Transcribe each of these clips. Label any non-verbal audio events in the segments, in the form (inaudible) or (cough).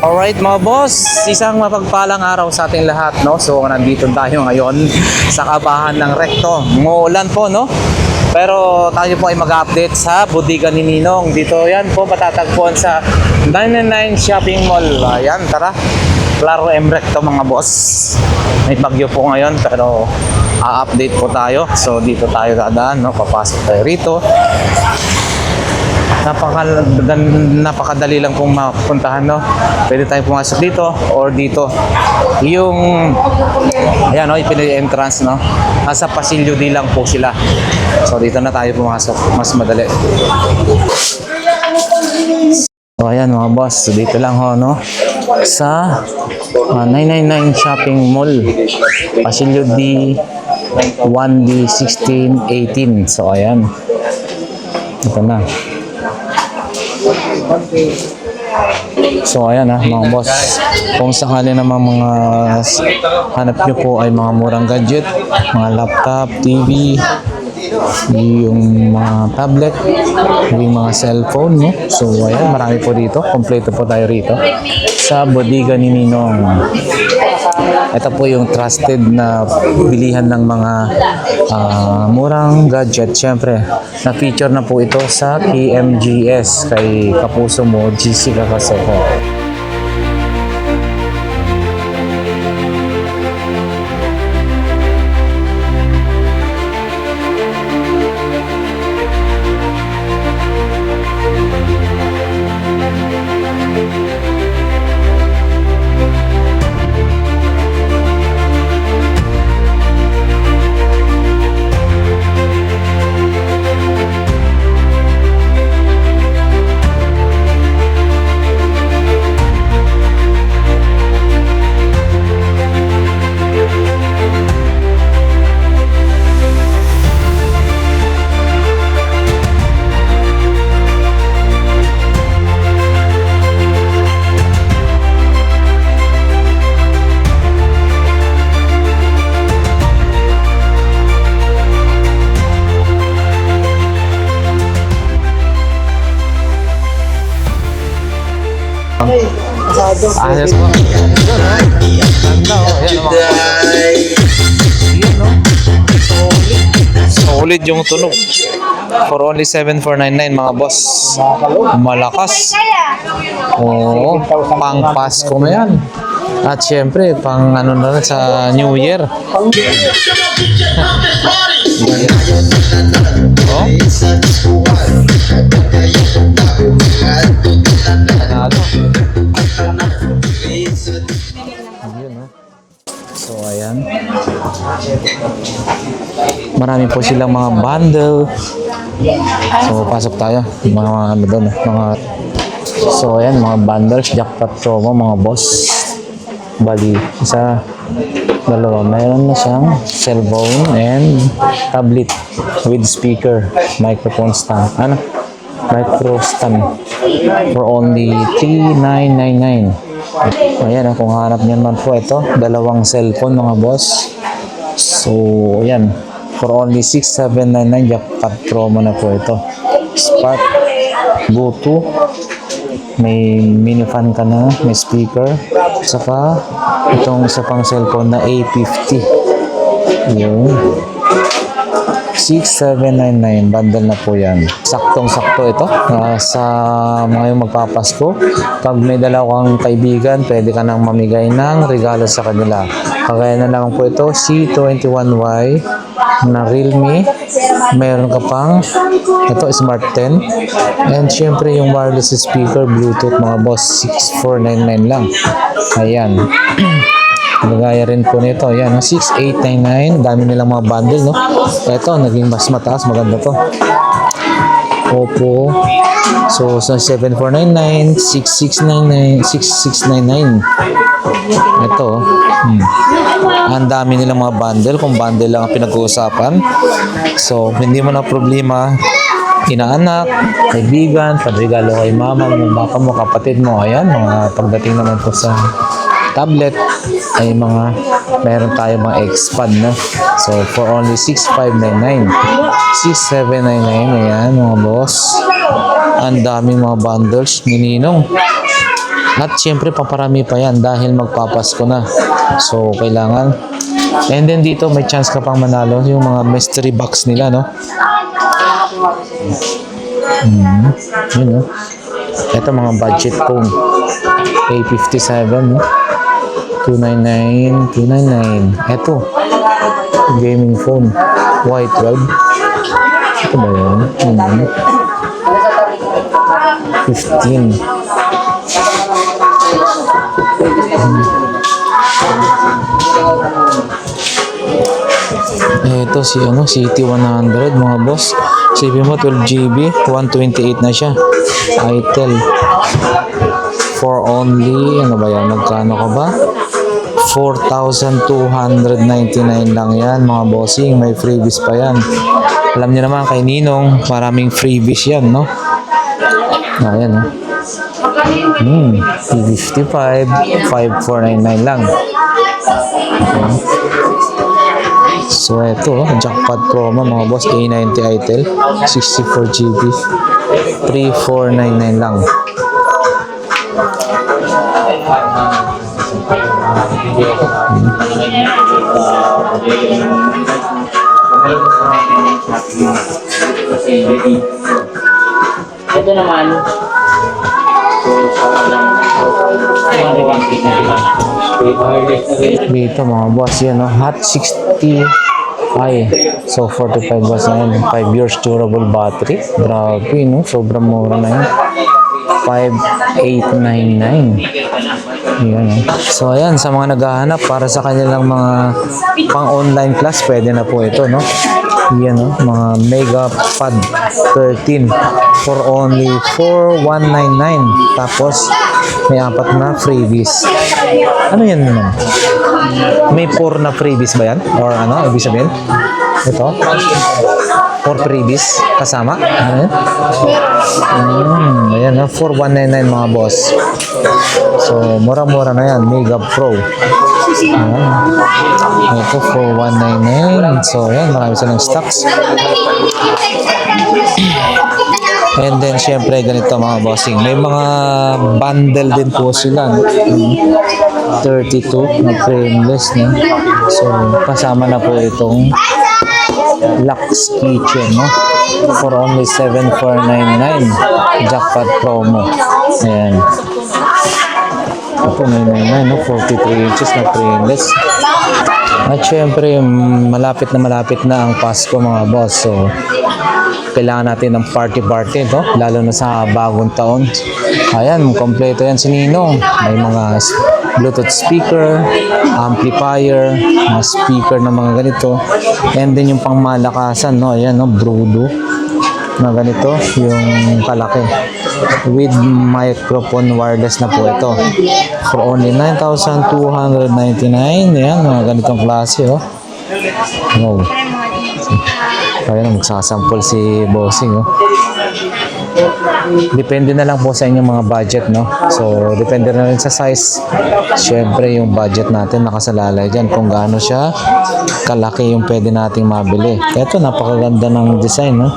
Alright mga boss, isang mapagpalang araw sa ating lahat, no? So nandito tayo ngayon sa kabahan ng Recto. Muulan po, no? Pero tayo po ay mag-update sa Bodega ni Ninong. Dito yan po matatagpuan sa 99 Shopping Mall. Ayan, tara. Claro M Recto mga boss. May bagyo po ngayon pero a-update po tayo. So dito tayo dadaan, no? Papasok tayo rito napaka napakadali lang pong mapuntahan no? Pwede tayong pumasok dito or dito. Yung ayan no? Ipinili entrance no? Nasa pasilyo din lang po sila. So dito na tayo pumasok. Mas madali. So ayan mga boss. So dito lang ho no? Sa ah, 999 shopping mall. Pasilyo D 1D 1618 so ayan. Ito na So ayan ha mga boss. Kung sakali naman mga hanap nyo po ay mga murang gadget, mga laptop, TV, yung mga tablet, yung mga cellphone, no? So ayan, marami po dito. Kompleto po tayo rito sa bodega ni Ninong. Ito po yung trusted na bilihan ng mga ah, murang gadget. Siyempre, na-feature na po ito sa KMGS kay Kapuso mo, GC Kakasoko. Po. Ayan no. Solid. Solid yung tunog. For only 7,499 mga boss. Malakas. Oo. Pang Pasko na yan. At syempre, pang ano na sa New Year. oh. So, ayan. Marami po silang mga bundle. So, pasok tayo. Mga, ano doon, mga So, ayan, mga bundles, jackpot promo, mga boss. Bali, isa, dalawa. Mayroon na siyang cellphone and tablet with speaker, microphone stand. Ano? Micro stand for only 3999 Ayan, kung hanap niyo naman po ito, dalawang cellphone mga boss. So, ayan, for only 6799 jackpot promo na po ito. Spark, Bluetooth, may mini fan ka na, may speaker, saka itong isa pang cellphone na A50. Yun. 6799 bundle na po yan. Saktong-sakto ito ah, sa mga yung magpapasko. Pag may dalaw kang kaibigan, pwede ka nang mamigay ng regalo sa kanila. Kagaya na lang po ito, C21Y na Realme. Meron ka pang ito Smart 10. And syempre yung wireless speaker Bluetooth mga boss 6499 lang. Ayan. (clears throat) Nagaya rin po nito. Ayan, no? 6899. Dami nilang mga bundle, no? Ito, naging mas mataas. Maganda to. Oppo. So, sa 7499, 6699, 6699. Ito, oh. hmm. Ang dami nilang mga bundle. Kung bundle lang ang pinag-uusapan. So, hindi mo na problema inaanak, kaibigan, panregalo kay mama mo, baka mo, kapatid mo. Ayan, mga pagdating naman po sa tablet ay mga meron tayo mga expand no so for only 6599 6799 ayan mga boss ang daming mga bundles ni Ninong at syempre paparami pa yan dahil magpapasko na. So kailangan. And then dito may chance ka pang manalo yung mga mystery box nila no? Mm, yun no? Ito mga budget phone A57 no? 299 299 ito gaming phone Y12 ito ba yun? Mm. 15 ito si ano, City 100 mga boss. Sabi mo 12 GB, 128 na siya. Itel. For only, ano ba yan, magkano ka ba? 4,299 lang yan mga bossing. May freebies pa yan. Alam niyo naman kay Ninong, maraming freebies yan, no? Ayan, no? Hmm, 55, 5499 lang. Ayan. So ito, jackpot promo mga boss, A90 Itel, 64 GB, 3499 lang. Ito naman. Dito mga boss, yan no, Hot 60 ay, so 45 watts na yan, 5 years durable battery. Grabe, no? Sobrang mura na yan. 5899. Yan, no? So, ayan, sa mga naghahanap para sa kanilang mga pang-online class, pwede na po ito, no? Yan, no? Mga Mega Pad 13 for only 4199. Tapos, may apat na freebies. Ano yan naman? May 4 na freebies ba yan? Or ano? Ibig sabihin? Ito? 4 freebies kasama? Ano yan? Mm, ayan na. 4199 mga boss. So, mura-mura na yan. Mega Pro. Ayan. Ito, 4199. So, ayan. Marami silang stocks. And then, syempre, ganito mga bossing. May mga bundle din po sila. No? Mm. 32 na frameless. No? So, kasama na po itong Lux Kitchen. No? For only 7,499 jackpot promo. Ayan. Ito, may 99, no? 43 inches na frameless. At syempre, malapit na malapit na ang Pasko mga boss. So, kailangan natin ng party-party, no? Lalo na sa bagong taon. Ayan, kompleto yan si Ninong. May mga Bluetooth speaker, amplifier, mga speaker na mga ganito. And then yung pangmalakasan, no? Ayan, no? Brudo na ganito, yung kalaki. With microphone wireless na po ito. For only 9,299. Ayan, mga ganitong klase, oh. Wow. Kaya na magsasampol si Bossing, oh. Depende na lang po sa inyong mga budget, no? So, depende na rin sa size. Siyempre, yung budget natin nakasalalay dyan kung gaano siya kalaki yung pwede nating mabili. Ito, napakaganda ng design, no?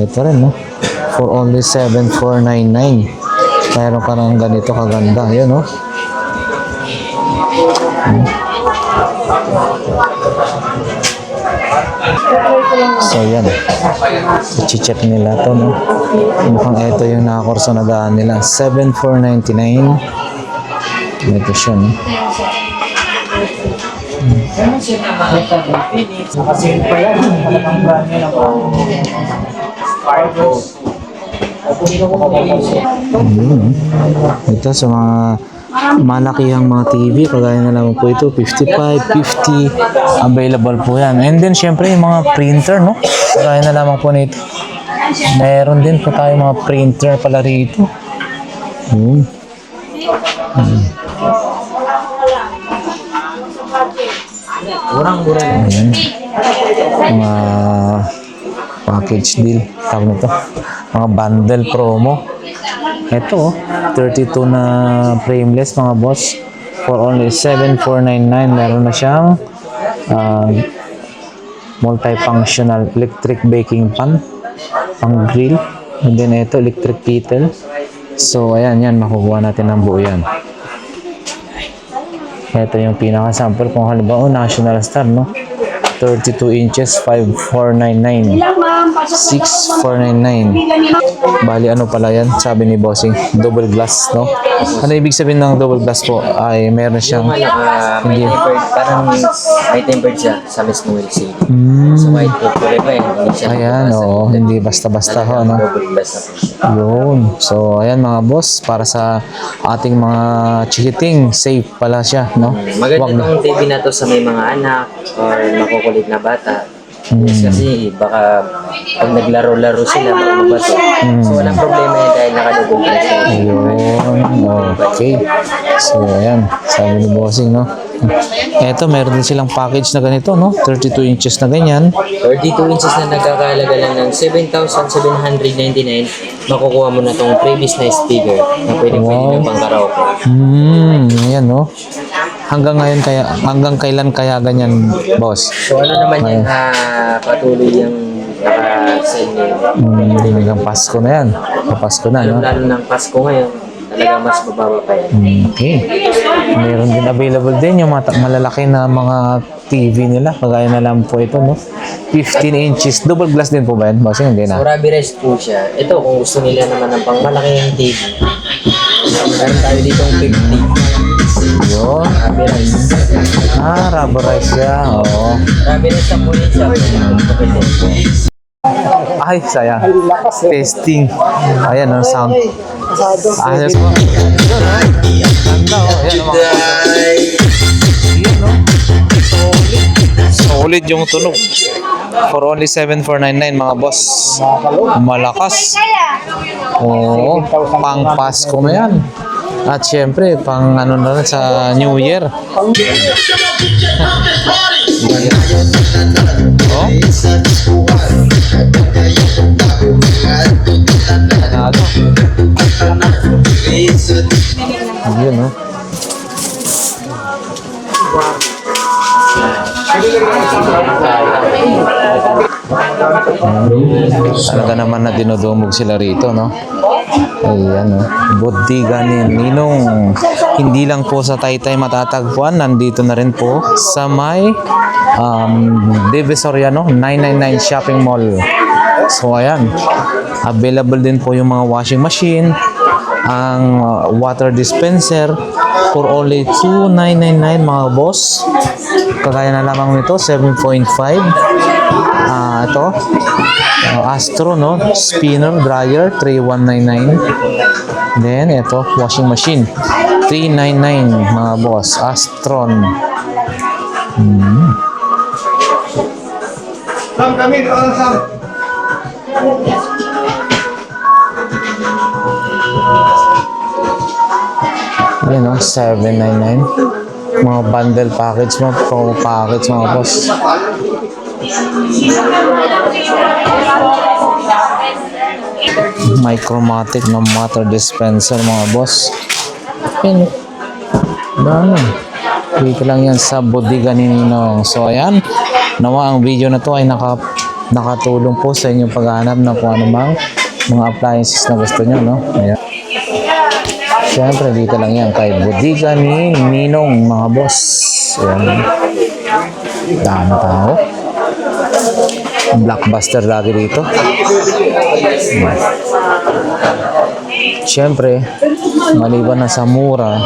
Ito rin, no? For only 7,499. Mayroon ka ng ganito kaganda. Yun, no? So, yan. I-check nila to, no? Mukhang ito yung nakakurso na daan nila. 7,499. Ito siya, no? Nakasin Ayun. Ito sa mga malakihang mga TV, kagaya na lang po ito, 55, 50, available po yan. And then, syempre, yung mga printer, no? Kagaya na lamang po nito. Meron din po tayo mga printer pala rito. Ayun. Hmm. Ayan. Mga package deal. Tawag na to. Mga bundle promo. Ito, oh, 32 na frameless mga boss. For only 7,499, meron na siyang ah, multifunctional electric baking pan, pang grill, and then ito, electric kettle. So, ayan, yan, makukuha natin ng buo yan. Ito yung pinaka-sample kung halimbawa, oh, National Star, no? 32 inches, 5,499. 6,499. Bali, ano pala yan? Sabi ni Bossing, double glass, no? Ano ibig sabihin ng double glass po? Ay, meron siyang... Yung ano, ah, may Hindi. tempered, parang may tempered siya sa mismo LCD. Hmm, So white coat ko rin pa eh. Hindi siya ayan, oo. Hindi basta-basta ho, no? Double glass na po siya. Yun. So, ayan mga boss, para sa ating mga chikiting, safe pala siya, no? Maganda Wag na. tong TV na to sa may mga anak or makukulit na bata. Hmm. Yes, kasi baka pag naglaro-laro sila. Hmm. So walang problema yan dahil nakadugong glass siya. Yun. Okay. So, ayan. Sabi ni Bossing, no? Eto, meron din silang package na ganito, no? 32 inches na ganyan. 32 inches na nagkakalaga lang ng 7,799, makukuha mo na tong previous na speaker na pwede pwede Wow. na pang karaoke. Hmm, ayan, no? Hanggang ngayon kaya, hanggang kailan kaya ganyan, boss? So ano naman yan, ah, patuloy yung naka-send nyo. Hmm, hanggang Pasko na yan. Pasko na, no? Lalo ng Pasko ngayon, talaga mas mababa pa yan. Okay. Meron din available din yung mga ta- malalaki na mga TV nila. Kagaya na lang po ito, no? 15 inches. Double glass din po ba yan? Bossing, hindi So na. Rabi Rest po siya. Ito, kung gusto nila naman ng pang malaking TV, meron tayo ditong 50. Yun. Rabi Rest. Ah, rubberized siya. Oo. Rabi Rest ang po yun siya. Ay, sayang. Testing. Ayan, ang sound. Ayos po. Yun, oh. Ganda, oh. Ayan, oh, mga. Solid yung tunog. For only 7,499 mga boss. Malakas. Oo. Pang Pasko na yan. At syempre, pang ano na rin sa New Year. oh. Panalo. Yun, no? Talaga naman na dinudumog sila rito, no? Ayan, no? Bodega ni Ninong. Hindi lang po sa Taytay matatagpuan, nandito na rin po sa may um, Divisoria, no? 999 Shopping Mall. So, ayan. Available din po yung mga washing machine, ang uh, water dispenser for only 2,999 mga boss. Kagaya na lamang nito, 7.5. Ah, ito. uh, Astro, no? Spinner, dryer, 3,199. Then, ito, washing machine. 399 mga boss. Astron. Hmm. Yan o, 799. Mga bundle package mo, pro package mga boss. Micromatic na water dispenser mga boss. Yan. Dami. Dito lang yan sa bodega ni Ninong. So ayan, nawa ang video na to ay naka, nakatulong po sa inyong paghahanap ng kung anumang mga appliances na gusto nyo, no? Ayan. Siyempre, dito lang yan kay Bodega ni Ninong, mga boss. Ayan. Dami tao. Blockbuster lagi dito. Ayan. Siyempre, maliban na sa mura,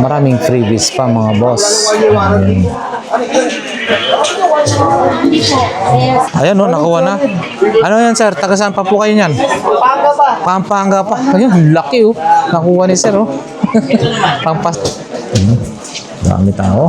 maraming freebies pa mga boss. Ayan. Ayan no, nakuha na. Ano yan sir? Taga saan pa po kayo niyan? Pampanga pa. Pampanga pa. Ayun, laki oh. Nakuha ni sir oh. Pampas. Hmm, Dami tao.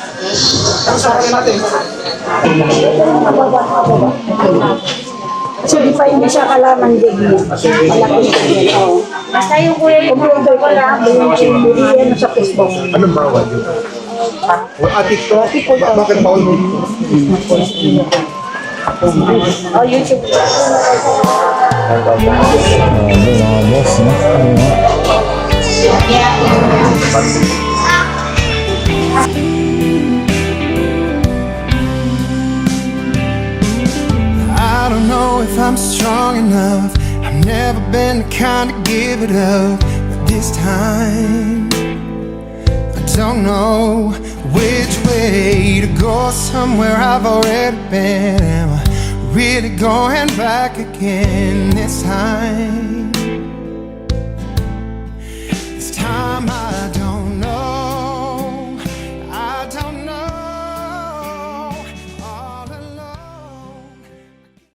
So, di pa hindi siya kalaman din. Malaki siya. Oo. Basta yung kulay Computer ko lang, binibigyan mo sa Facebook. Anong bawal yun? Ah, TikTok? Ba- bakit bawal mo? Oh, YouTube. Grabe mga boss, no? Ayun, no? If I'm strong enough. I've never been the kind to give it up. But this time, I don't know which way to go. Somewhere I've already been. Am I really going back again this time?